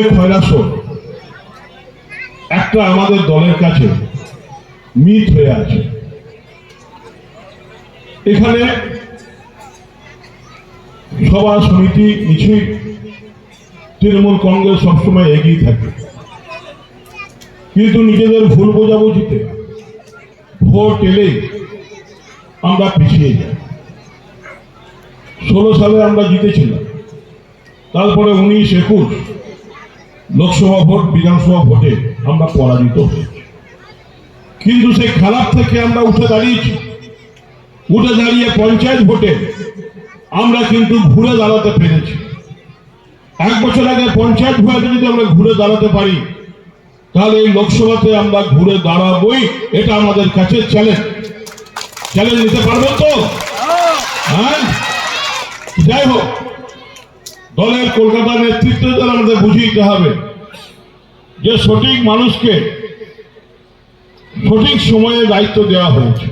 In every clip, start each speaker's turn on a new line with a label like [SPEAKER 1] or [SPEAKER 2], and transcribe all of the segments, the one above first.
[SPEAKER 1] এই খয়রাসোল একটা আমাদের দলের কাছে মিথ হয়ে আছে। এখানে সভা সমিতি কিছুই তৃণমূল কংগ্রেস সবসময় এগিয়ে থাকে। কিন্তু নিজেদের ভুল বোঝাবুঝিতে ভোট এলেই আমরা পিছিয়ে যাই। ষোলো সালে আমরা জিতেছিলাম, তারপরে উনিশ, একুশ লোকসভা ভোট, বিধানসভা ভোটে আমরা পরাজিত কিন্তু সেই খারাপ থেকে আমরা উঠে দাঁড়িয়েছি। উঠে দাঁড়িয়ে পঞ্চায়েত ভোটে আমরা কিন্তু ঘুরে দাঁড়াতে পেরেছি। এক বছর আগে পঞ্চায়েত ভোটে যদি আমরা ঘুরে দাঁড়াতে পারি, তাহলে এই লোকসভাতে আমরা ঘুরে দাঁড়াবই, এটা আমাদের কাছে চ্যালেঞ্জ চ্যালেঞ্জ নিতে পারবেন তো? হ্যাঁ? যাই হোক দলের কলকাতার নেতৃত্বদের আমাদের বুঝিয়ে হবে যে সঠিক মানুষকে সঠিক সময়ে দায়িত্ব দেওয়া হয়েছে।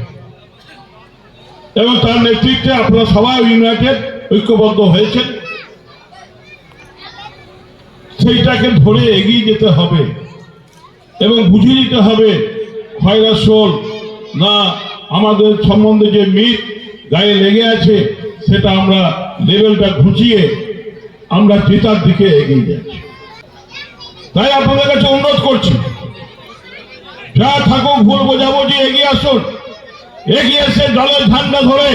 [SPEAKER 1] এবং তার নেতৃত্বে আপনারা সবাই ইউনাইটেড ঐক্যবদ্ধ হয়েছেন। সেইটাকে ধরে এগিয়ে যেতে হবে এবং বুঝিয়ে দিতে হবে খয়রাসোল না আমাদের সম্বন্ধে যে মিথ গায়ে লেগে আছে, সেটা আমরা লেভেলটা ঘুচিয়ে আমরা জেতার দিকে এগিয়ে যাচ্ছি। তাই আপনাদের কাছে অনুরোধ করছি, যা থাকুক ভুল বোঝাবো যে এগিয়ে আসুন। এগিয়ে এসে দলের ঝান্ডা ধরে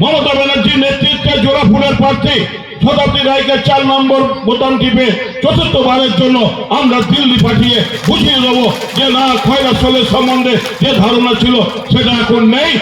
[SPEAKER 1] মমতা ব্যানার্জির নেতৃত্বে জোড়া ফুলের প্রার্থী শতাব্দী রায়কে চার নম্বর বোতাম টিপে চতুর্থবারের জন্য আমরা দিল্লি পাঠিয়ে বুঝিয়ে দেবো যে না, খয়রাসলের সম্বন্ধে যে ধারণা ছিল সেটা এখন নেই।